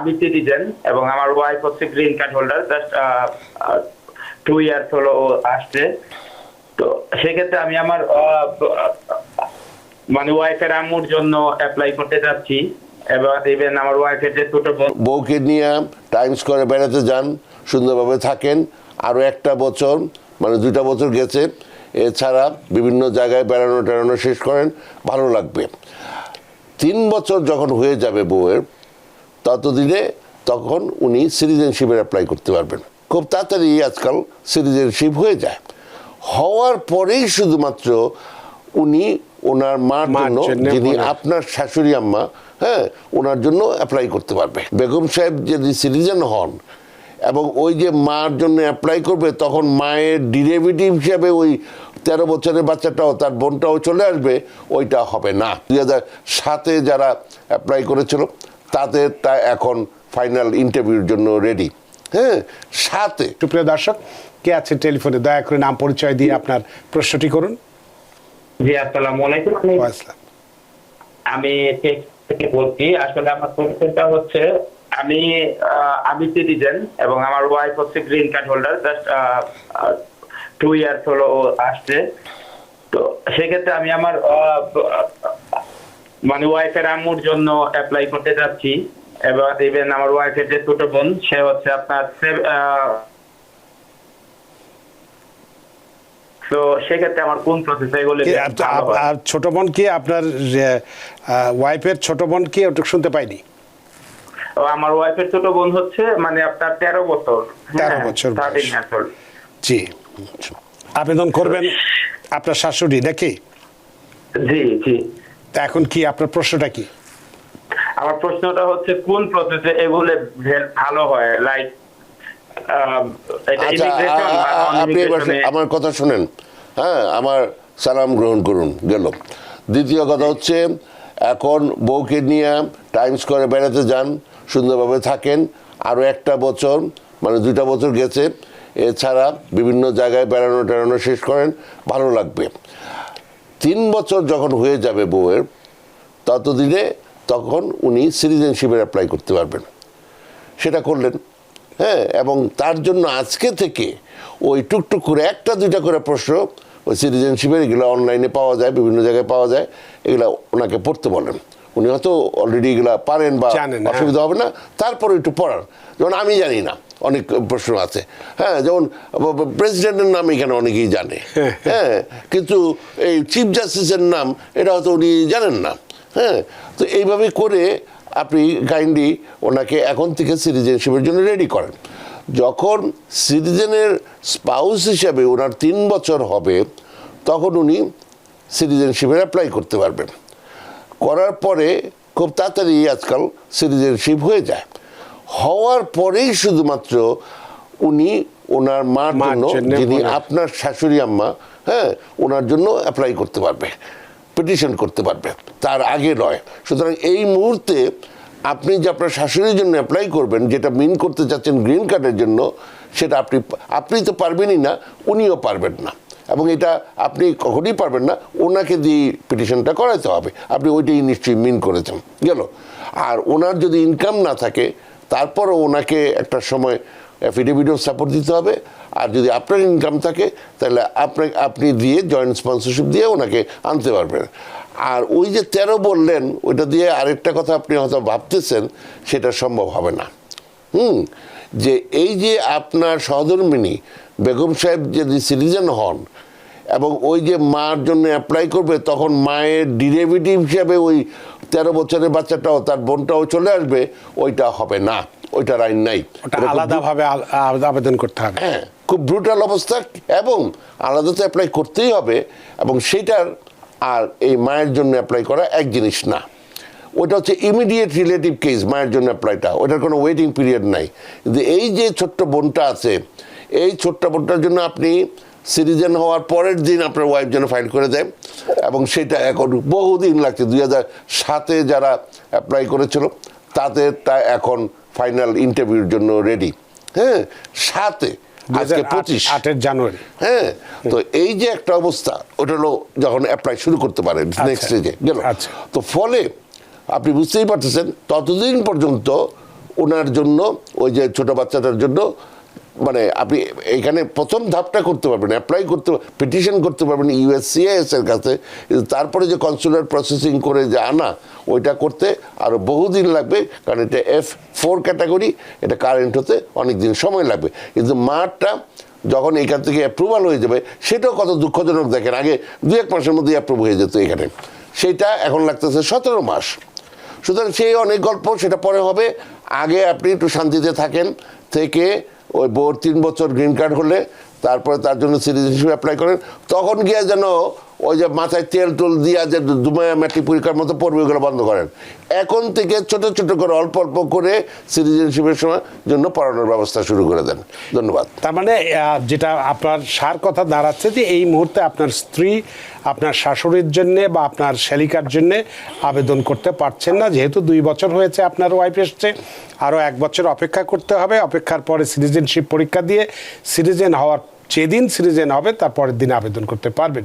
আমি সিটিজেন এবং আমার ওয়াইফ হচ্ছে green card holder just two years হলো আসছে। তো সেক্ষেত্রে আমি আমার মানে ওয়াইফের আম্মুর জন্য অ্যাপ্লাই করতে যাচ্ছি। এবার ইভেন আমার ওয়াইফের যে বউকে নিয়ে টাইম স্কোয়ারে বেড়াতে যান, সুন্দরভাবে থাকেন। আরও একটা বছর মানে দুইটা বছর গেছে। এছাড়া বিভিন্ন জায়গায় বেড়ানো টেড়ানো শেষ করেন, ভালো লাগবে। তিন বছর যখন হয়ে যাবে বউয়ের ততদিনে তখন উনি সিটিজেনশিপের অ্যাপ্লাই করতে পারবেন। খুব তাড়াতাড়ি আজকাল সিটিজেনশিপ হয়ে যায়। হওয়ার পরেই শুধুমাত্র উনি ওনার মার জন্য যিনি আপনার শাশুড়ি আম্মা হ্যাঁ ওনার জন্য অ্যাপ্লাই করতে পারবে। বেগম সাহেব যদি সিটিজেন হন এবং ওই যে মার জন্য অ্যাপ্লাই করবে তখন মায়ের ডিরেভেটিভ হিসাবে ওই তেরো বছরের বাচ্চাটাও তার বোনটাও চলে আসবে ওইটা হবে না। দুই হাজার সাতে যারা অ্যাপ্লাই করেছিল তাদের তা এখন ফাইনাল ইন্টারভিউর জন্য রেডি হ্যাঁ সাতে সুপ্রিয় দর্শক কে আছে টেলিফোনে? দয়া করে নাম পরিচয় দিয়ে আপনার প্রশ্নটি করুন। জি আসসালামু আলাইকুম। আমি আমি থেকে বলছি। আসলে আমার কোশ্চেনটা হচ্ছে আমি আহ, আমি সিটিজেন এবং আমার ওয়াইফ হচ্ছে green card holder just two years হলো আসছে। তো সেক্ষেত্রে আমি আমার আহ, মানে ওয়াইফের আম্মুর জন্য অ্যাপ্লাই করতে যাচ্ছি। এবার ইভেন আমার ওয়াইফের যে ছোট বোন সে হচ্ছে আপনার তো সেক্ষেত্রে আমার কোন প্রসেস এগুলো আর ছোট বোন কি আপনার ওয়াইফের ছোট বোন কি ওটা শুনতে পাইনি আমার ওয়াইফের ছোট বোন হচ্ছে মানে আপনার তেরো বছর। 13 বছর থার্টিন বয়স। ইয়ার্স জি। আবেদন করবেন আপনার শাশুড়ি নাকি? জি জি। এখন কি আপনার প্রশ্নটা কি? আমার প্রশ্নটা হচ্ছে কোন প্রসেসে এগুলো ভালো হয়? লাইক আচ্ছা আপনি আমার কথা শুনেন। হ্যাঁ আমার সালাম গ্রহণ করুন গেল। দ্বিতীয় কথা হচ্ছে এখন বউকে নিয়ে টাইম স্কোয়ারে বেড়াতে যান সুন্দরভাবে থাকেন আরও একটা বছর মানে দুইটা বছর গেছে এছাড়া বিভিন্ন জায়গায় বেড়ানো টেড়ানো শেষ করেন ভালো লাগবে। তিন বছর যখন হয়ে যাবে বউয়ের, ততদিনে তখন উনি সিটিজেনশিপের অ্যাপ্লাই করতে পারবেন। সেটা করলেন হ্যাঁ এবং তার জন্য আজকে থেকে ওই টুকটুক করে একটা, দুইটা করে প্রশ্ন ওই সিটিজেনশিপের এগুলো অনলাইনে পাওয়া যায়, বিভিন্ন জায়গায় পাওয়া যায়, এগুলো ওনাকে পড়তে বলেন। উনি হয়তো অলরেডি এগুলা পারেন বা জানেন, হ্যাঁ। অসুবিধা হবে না। তারপরে একটু পড়ার। যেমন আমি জানি না অনেক প্রশ্ন আছে। হ্যাঁ যেমন প্রেসিডেন্টের নাম এখানে অনেকেই জানে। হ্যাঁ। কিন্তু এই চিফ জাস্টিসের নাম এটা হয়তো উনি জানেন না। হ্যাঁ তো এইভাবে করে আপনি কাইন্ডলি ওনাকে এখন থেকে সিটিজেনশিপের জন্য রেডি করেন। যখন সিটিজেনের স্পাউস হিসাবে ওনার তিন বছর হবে তখন উনি সিটিজেনশিপের অ্যাপ্লাই করতে পারবেন। করার পরে খুব তাড়াতাড়ি আজকাল সিটিজেনশিপ হয়ে যায়। হওয়ার পরেই শুধুমাত্র উনি ওনার মার জন্য যিনি আপনার শাশুড়ি আম্মা হ্যাঁ ওনার জন্য অ্যাপ্লাই করতে পারবে পিটিশন করতে পারবে। তার আগে নয়। সুতরাং এই মুহূর্তে আপনি যে আপনার শাশুড়ির জন্য অ্যাপ্লাই করবেন যেটা মিন করতে চাচ্ছেন গ্রিন কার্ডের জন্য সেটা আপনি আপনি তো পারবেনই না উনিও পারবেন না। এবং এটা আপনি কখনই পারবেন না, ওনাকে দিয়ে পিটিশনটা করাতে হবে। আপনি ওইটাই নিশ্চয়ই মিন করেছেন। গেল। আর ওনার যদি ইনকাম না থাকে, তারপরও ওনাকে একটা সময় অ্যাফিডেভিটও সাপোর্ট দিতে হবে। আর যদি আপনার ইনকাম থাকে, তাহলে আপনাকে আপনি দিয়ে জয়েন্ট স্পন্সরশিপ দিয়ে ওনাকে আনতে পারবেন। আর ওই যে তেরো বললেন, ওইটা দিয়ে আরেকটা কথা আপনি হয়তো ভাবতেছেন, সেটা সম্ভব হবে না। হুম। যে এই যে আপনার সহধর্মিনী বেগম সাহেব যদি সিটিজেন হন এবং ওই যে মার জন্য অ্যাপ্লাই করবে তখন মায়ের ডিরেভেটিভ হিসাবে ওই তেরো বছরের বাচ্চাটাও তার বোনটাও চলে আসবে ওইটা হবে না ওইটার আইন নাই। ওটা আলাদাভাবে আবেদন করতে হবে। হ্যাঁ খুব ব্রুটাল অবস্থা এবং আলাদা তো অ্যাপ্লাই করতেই হবে এবং সেটার আর এই মায়ের জন্য অ্যাপ্লাই করা এক জিনিস না। ওটা হচ্ছে ইমিডিয়েট রিলেটিভ কেস মায়ের জন্য অ্যাপ্লাইটা ওটার কোনো ওয়েটিং পিরিয়ড নাই। কিন্তু এই যে ছোট্ট বোনটা আছে এই ছোট্ট বোনটার জন্য আপনি সিটিজেন হওয়ার পরের দিন আপনার ওয়াইফ যেন ফাইল করে দেয়। এবং সেটা এখন বহুদিন লাগছে। দুই হাজার সাতে যারা অ্যাপ্লাই করেছিল তাদের তা এখন ফাইনাল ইন্টারভিউর জন্য রেডি হ্যাঁ সাতে আজকে পঁচিশ। আটের জানুয়ারি। হ্যাঁ তো এই যে একটা অবস্থা ওটা হলো যখন অ্যাপ্লাই শুরু করতে পারে নেক্সট স্টেজে গেল। আচ্ছা। তো ফলে আপনি বুঝতেই পারতেছেন, ততদিন পর্যন্ত ওনার জন্য, ওই যে ছোট বাচ্চাটার জন্য মানে আপনি এখানে প্রথম ধাপটা করতে পারবেন অ্যাপ্লাই করতে পিটিশন করতে পারবেন ইউএসসিএস এর কাছে তারপরে যে কনসুলার প্রসেসিং করে যে আনা, ওইটা করতে আরও বহুদিন লাগবে, কারণ এটা এফ ফোর ক্যাটাগরি এটা কারেন্ট হতে অনেক দিন সময় লাগবে। কিন্তু মাঠটা যখন এখান থেকে অ্যাপ্রুভাল হয়ে যাবে, সেটাও কত দুঃখজনক দেখেন, আগে দু এক মাসের মধ্যে অ্যাপ্রুভ হয়ে যেত এখানে। সেটা এখন লাগতেছে সতেরো মাস। সুতরাং সেই অনেক গল্প, সেটা পরে হবে। আগে আপনি একটু শান্তিতে থাকেন, থেকে ওই বোর তিন বছর গ্রিন কার্ড হলে, তারপরে তার জন্য সিটিজেনশিপ অ্যাপ্লাই করেন। তখন গিয়ে যেন ওই যে মাথায় তেল টোল দিয়া যে দুমায়া ম্যাট্রিক পরীক্ষার মতো পড়বে, ওগুলো বন্ধ করেন। এখন থেকে ছোট ছোট করে, অল্প অল্প করে সিটিজেনশিপের সময় জন্য পড়ানোর ব্যবস্থা শুরু করে দেন। ধন্যবাদ। তার মানে যেটা আপনার সার কথা দাঁড়াচ্ছে যে এই মুহূর্তে আপনার স্ত্রী আপনার শাশুড়ির জন্য বা আপনার শ্যালিকার জন্য আবেদন করতে পারছেন না। যেহেতু দুই বছর হয়েছে আপনার ওয়াইফ এসছে, আরও এক বছর অপেক্ষা করতে হবে। অপেক্ষার পরে সিটিজেনশিপ পরীক্ষা দিয়ে সিটিজেন হওয়ার, যেদিন সিটিজেন হবে তার পরের দিন আবেদন করতে পারবেন।